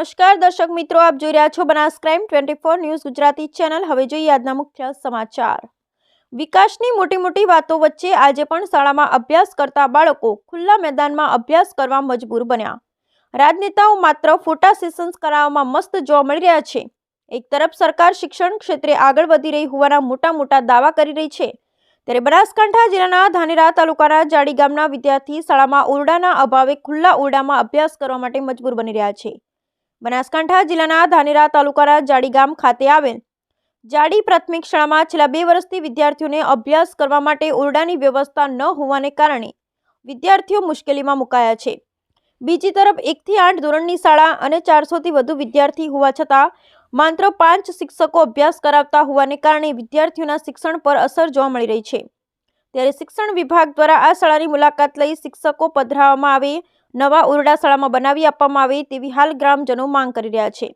નમસ્કાર, દર્શક મિત્રો, આપ જોઈ રહ્યા છો Banas crime twenty four news Gujarati channel. હવે જોઈએ આજના મુખ્ય સમાચાર. વિકાસની મોટી મોટી વાતો વચ્ચે આજે પણ શાળામાં અભ્યાસ કરતા બાળકો ખુલ્લા મેદાનમાં અભ્યાસ કરવા મજબૂર બન્યા. રાજનેતાઓ માત્ર ફોટા સેશન્સ કરાવવામાં મસ્ત જોવા મળી રહ્યા છે. એક તરફ સરકાર શિક્ષણ ક્ષેત્રે આગળ વધી રહી હોવાના મોટા મોટા દાવા કરી રહી છે. ત્યારે બનાસકાંઠા જિલ્લાના ધાનેરા તાલુકાના જાડી ગામના વિદ્યાર્થી શાળામાં ઓરડાના અભાવે ખુલ્લા ઓરડામાં અભ્યાસ કરવા માટે મજબૂર બની રહ્યા છે. બનાસકાંઠા જિલ્લાના ધાનેરા તાલુકાના જાડી ગામ ખાતે આવેલ. જાડી પ્રાથમિક શાળામાં છેલ્લા બે વર્ષથી વિદ્યાર્થીઓને અભ્યાસ કરવા માટે ઓરડાની વ્યવસ્થા ન હોવાને કારણે વિદ્યાર્થીઓ મુશ્કેલીમાં મુકાયા છે. બીજી તરફ એકથી આઠ ધોરણની શાળા અને ચારસોથી વધુ વિદ્યાર્થી હોવા છતાં માત્ર પાંચ શિક્ષકો અભ્યાસ કરાવતા હોવાને કારણે વિદ્યાર્થીઓના શિક્ષણ પર અસર જોવા મળી રહી છે. ત્યારે શિક્ષણ વિભાગ દ્વારા આ શાળાની મુલાકાત લઈ શિક્ષકો પધરાવવામાં આવે નવા ઉરડા શાળામાં બનાવી આપવામાં આવે તેવી હાલ ગ્રામજનો માંગ કરી રહ્યા છે.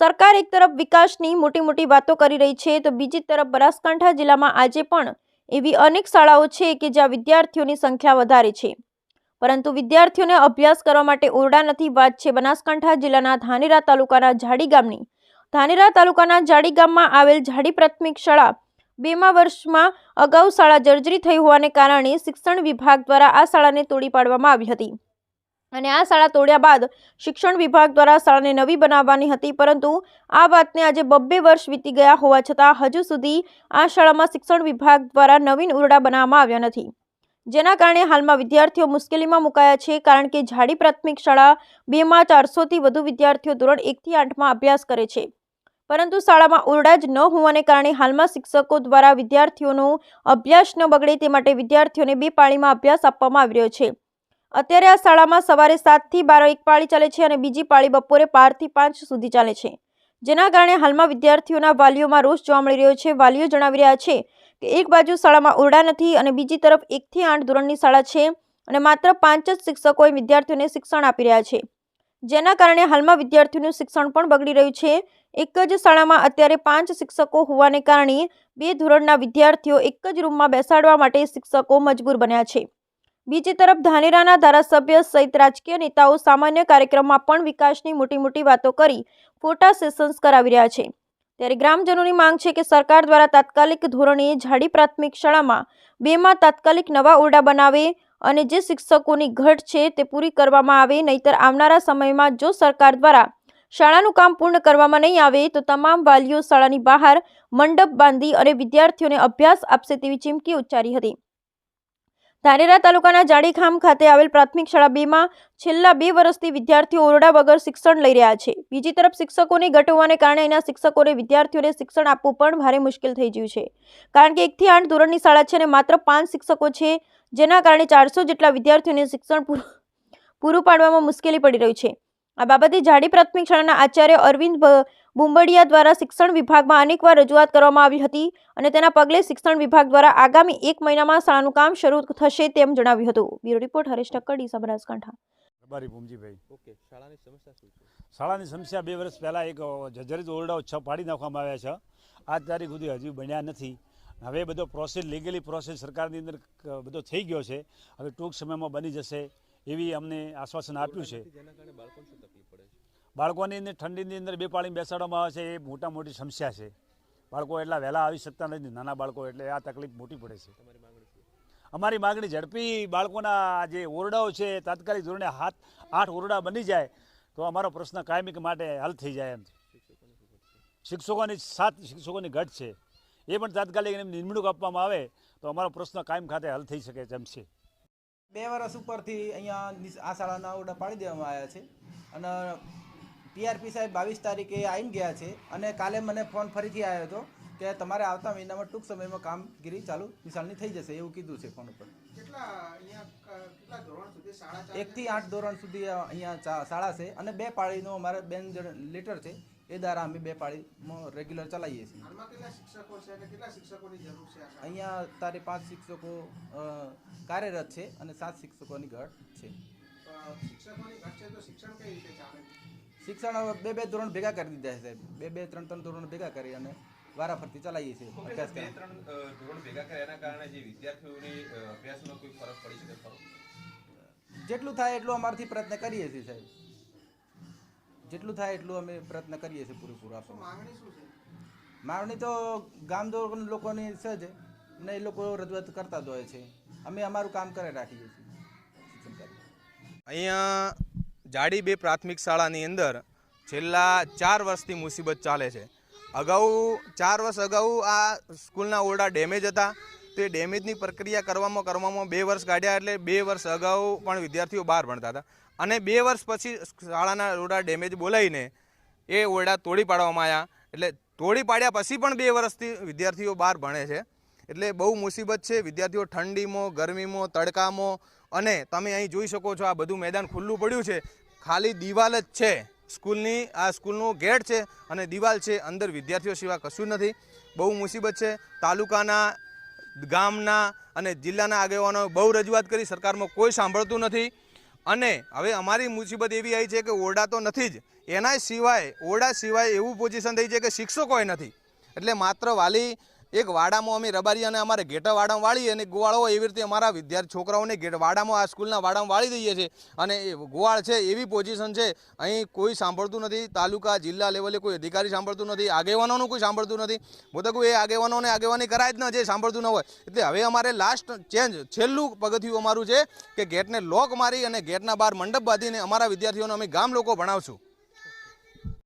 સરકાર એક તરફ વિકાસની મોટી મોટી વાતો કરી રહી છે તો બીજી તરફ બનાસકાંઠા જિલ્લામાં આજે પણ એવી અનેક શાળાઓ છે કે જ્યાં વિદ્યાર્થીઓની સંખ્યા વધારે છે. પરંતુ વિદ્યાર્થીઓને અભ્યાસ કરવા માટે ઓરડા નથી વાત છે બનાસકાંઠા જિલ્લાના ધાનેરા તાલુકાના જાડી ગામની. ધાનેરા તાલુકાના ઝાડી ગામમાં આવેલ જાડી પ્રાથમિક શાળા બેમાં વર્ષમાં અગાઉ શાળા જર્જરી થઈ હોવાને કારણે શિક્ષણ વિભાગ દ્વારા આ શાળાને તોડી પાડવામાં આવી હતી. અને આ શાળા તોડ્યા બાદ શિક્ષણ વિભાગ દ્વારા શાળાને નવી બનાવવાની હતી, પરંતુ આ વાતને આજે બબ્બે વર્ષ વીતી ગયા હોવા છતાં હજુ સુધી આ શાળામાં શિક્ષણ વિભાગ દ્વારા નવીન ઓરડા બનાવવામાં આવ્યા નથી. જેના કારણે હાલમાં વિદ્યાર્થીઓ મુશ્કેલીમાં મુકાયા છે, કારણ કે ઝાડી પ્રાથમિક શાળા બેમાં ચારસોથી વધુ વિદ્યાર્થીઓ ધોરણ એકથી આઠમાં અભ્યાસ કરે છે. પરંતુ શાળામાં ઓરડા જ ન હોવાને કારણે હાલમાં શિક્ષકો દ્વારા વિદ્યાર્થીઓનો અભ્યાસ ન બગડે તે માટે વિદ્યાર્થીઓને બે પાળીમાં અભ્યાસ આપવામાં આવી રહ્યો છે. અત્યારે આ શાળામાં સવારે સાતથી બાર એક પાળી ચાલે છે અને બીજી પાળી બપોરે બારથી પાંચ સુધી ચાલે છે. જેના કારણે હાલમાં વિદ્યાર્થીઓના વાલીઓમાં રોષ જોવા મળી રહ્યો છે. વાલીઓ જણાવી રહ્યા છે કે એક બાજુ શાળામાં ઓરડા નથી અને બીજી તરફ એકથી આઠ ધોરણની શાળા છે અને માત્ર પાંચ જ શિક્ષકોએ વિદ્યાર્થીઓને શિક્ષણ આપી રહ્યા છે. જેના કારણે હાલમાં વિદ્યાર્થીઓનું શિક્ષણ પણ બગડી રહ્યું છે. એક જ શાળામાં અત્યારે પાંચ શિક્ષકો હોવાને કારણે બે ધોરણના વિદ્યાર્થીઓ એક જ રૂમમાં બેસાડવા માટે શિક્ષકો મજબૂર બન્યા છે. બીજી તરફ ધાનેરાના ધારાસભ્ય સહિત રાજકીય નેતાઓ સામાન્ય કાર્યક્રમમાં પણ વિકાસની મોટી મોટી વાતો કરી ફોટા સેશન્સ કરાવી રહ્યા છે. ત્યારે ગ્રામજનોની માંગ છે કે સરકાર દ્વારા તાત્કાલિક ધોરણે જાડી પ્રાથમિક શાળામાં બેમાં તાત્કાલિક નવા ઓરડા બનાવે અને જે શિક્ષકોની ઘટ છે તે પૂરી કરવામાં આવે, નહીતર આવનારા સમયમાં જો સરકાર દ્વારા શાળાનું કામ પૂર્ણ કરવામાં નહીં આવે, તો તમામ વાલીઓ શાળાની બહાર મંડપ બાંધી અને વિદ્યાર્થીઓને અભ્યાસ આપશે તેવી ચીમકી ઉચ્ચારી હતી. ધાનેરા તાલુકાના જાડીખામ ખાતે આવેલ પ્રાથમિક શાળા બેમાં છેલ્લા બે વર્ષથી વિદ્યાર્થીઓ ઓરડા વગર શિક્ષણ લઈ રહ્યા છે. બીજી તરફ શિક્ષકોની ઘટ હોવાને કારણે અહીંના શિક્ષકોને વિદ્યાર્થીઓને શિક્ષણ આપવું પણ ભારે મુશ્કેલ થઈ ગયું છે. કારણ કે એકથી આઠ ધોરણની શાળા છે અને માત્ર પાંચ શિક્ષકો છે, જેના કારણે ચારસો જેટલા વિદ્યાર્થીઓને શિક્ષણ પૂરું પાડવામાં મુશ્કેલી પડી રહી છે. આ બાબતે જાડી પ્રાથમિક શાળાના આચાર્ય અરવિંદ બુંબડિયા દ્વારા શિક્ષણ વિભાગમાં અનેકવાર રજૂઆત કરવામાં આવી હતી અને તેના પગલે શિક્ષણ વિભાગ દ્વારા આગામી એક મહિનામાં શાળાનું કામ શરૂ થશે તેમ જણાવ્યું હતું. Bureau report Haresh Thakkar D Rabari Bhumjibhai. Okay શાળાની સમસ્યા શું છે? શાળાની સમસ્યા બે વર્ષ પહેલાં એક જર્જરિત ઓરડાઓ છ પાડી નાખવામાં આવ્યા છે. આજ તારીખ સુધી હજી બન્યા નથી. હવે બધો પ્રોસેસ લીગલી પ્રોસેસ સરકારની અંદર બધો થઈ ગયો છે. હવે ટૂંક સમયમાં બની જશે એવી અમને આશ્વાસન આપ્યું છે? બાળકોને અંદર ઠંડીની અંદર બે પાણી બેસાડવામાં આવે છે એ મોટા મોટી સમસ્યા છે. બાળકો એટલા વહેલા આવી શકતા નથી નાના બાળકો એટલે આ તકલીફ મોટી પડે છે. અમારી માગણી ઝડપી બાળકોના જે ઓરડાઓ છે તાત્કાલિક ધોરણે હાથ આઠ ઓરડા બની જાય તો અમારો પ્રશ્ન કાયમિક માટે હલ થઈ જાય એમ. શિક્ષકોને સાત શિક્ષકોની ઘટ છે. એ પણ તાત્કાલિક એમ નિમણૂક આપવામાં આવે તો અમારો પ્રશ્ન કાયમ ખાતે હલ થઈ શકે તેમ છે. બે વર્ષ ઉપરથી અહીંયા આ શાળાના ઓરડા પાડી દેવામાં આવ્યા છે. અને ટીઆરપી સાહેબ બાવીસ તારીખે આવીને ગયા છે અને કાલે મને ફોન ફરીથી આવ્યો હતો કે તમારે આવતા મહિનામાં ટૂંક સમયમાં કામગીરી ચાલુ નિશાળની થઈ જશે એવું કીધું છે ફોન ઉપર. એકથી આઠ ધોરણ સુધી અહીંયા શાળા છે અને બે પાળીનો અમારે બેન લીટર છે એ દ્વારા અમે બે પાળીમાં રેગ્યુલર ચલાવીએ છીએ? અહીંયા તારે પાંચ શિક્ષકો કાર્યરત છે અને સાત શિક્ષકોની ઘટ છે. શિક્ષકોની ઘટ છે તો શિક્ષણ કઈ રીતે ચાલે? શિક્ષણ હવે બે બે ધોરણ ભેગા કરી દીધા છે સાહેબ. બે બે ત્રણ ત્રણ ધોરણ ભેગા કરી અને વારાફરતી ચલાવીએ છીએ બે ત્રણ ધોરણ ભેગા કર્યાના કારણે જે વિદ્યાર્થીઓની અભ્યાસમાં કોઈ ફરક પડી શકે ખરો? જેટલું થાય એટલું અમારથી પ્રયત્ન કરીએ છીએ સાહેબ. જેટલું થાય એટલું અમે પ્રયત્ન કરીએ છીએ પૂરેપૂરો આપવા માંગણી શું છે? માંગણી તો ગામ લોકોની છે જ ને એ લોકો રજૂઆત કરતા જ હોય છે. અમે અમારું કામ કરે રાખીએ છીએ. અહીંયા જાડી બે પ્રાથમિક શાળાની અંદર છેલ્લા ચાર વર્ષથી મુસીબત ચાલે છે. અગાઉ ચાર વર્ષ અગાઉ આ સ્કૂલના ઓરડા ડેમેજ હતા. તે ડેમેજની પ્રક્રિયા કરવામાં કરવામાં બે વર્ષ કાઢ્યા એટલે બે વર્ષ અગાઉ પણ વિદ્યાર્થીઓ બહાર ભણતા હતા. અને બે વર્ષ પછી શાળાના ઓરડા ડેમેજ બોલાવીને એ ઓરડા તોડી પાડવામાં આવ્યા. એટલે તોડી પાડ્યા પછી પણ બે વર્ષથી વિદ્યાર્થીઓ બહાર ભણે છે. એટલે બહુ મુસીબત છે. વિદ્યાર્થીઓ ઠંડીમાં, ગરમીમાં, તડકામાં અને તમે અહીં જોઈ શકો છો આ બધું મેદાન ખુલ્લું પડ્યું છે. ખાલી દિવાલ જ છે. સ્કૂલની, આ સ્કૂલનું ગેટ છે અને દિવાલ છે અંદર વિદ્યાર્થીઓ સિવાય કશું નથી. બહુ મુસીબત છે. તાલુકાના, ગામના અને જિલ્લાના આગેવાનો બહુ રજૂઆત કરી, સરકારમાં કોઈ સાંભળતું નથી. અને હવે અમારી મુસીબત એવી આવી છે કે ઓરડા તો નથી જ. એના સિવાય, ઓરડા સિવાય એવું પોઝિશન થઈ છે કે શિક્ષકોય નથી. એટલે માત્ર વાલી એક વાડામાં અમે રબારી અને અમારે ઘેટા વાડામાં વાળી અને ગોવાળો એવી રીતે અમારા વિદ્યાર્થી છોકરાઓને ઘેટ વાડામાં, આ સ્કૂલના વાડામાં વાળી દઈએ છીએ. અને એ ગોવાળ છે એવી પોઝિશન છે, અહીં કોઈ સાંભળતું નથી. તાલુકા, જિલ્લા લેવલે કોઈ અધિકારી સાંભળતું નથી. આગેવાનોનું કોઈ સાંભળતું નથી. તો એ આગેવાનોને આગેવાની કરાય જ ન જે સાંભળતું ન હોય. એટલે હવે અમારે લાસ્ટ ચેન્જ છેલ્લું પગથિયું અમારું છે કે ગેટને લોક મારી અને ગેટના બહાર મંડપ બાંધીને અમારા વિદ્યાર્થીઓને અમે ગામ લોકો ભણાવશું.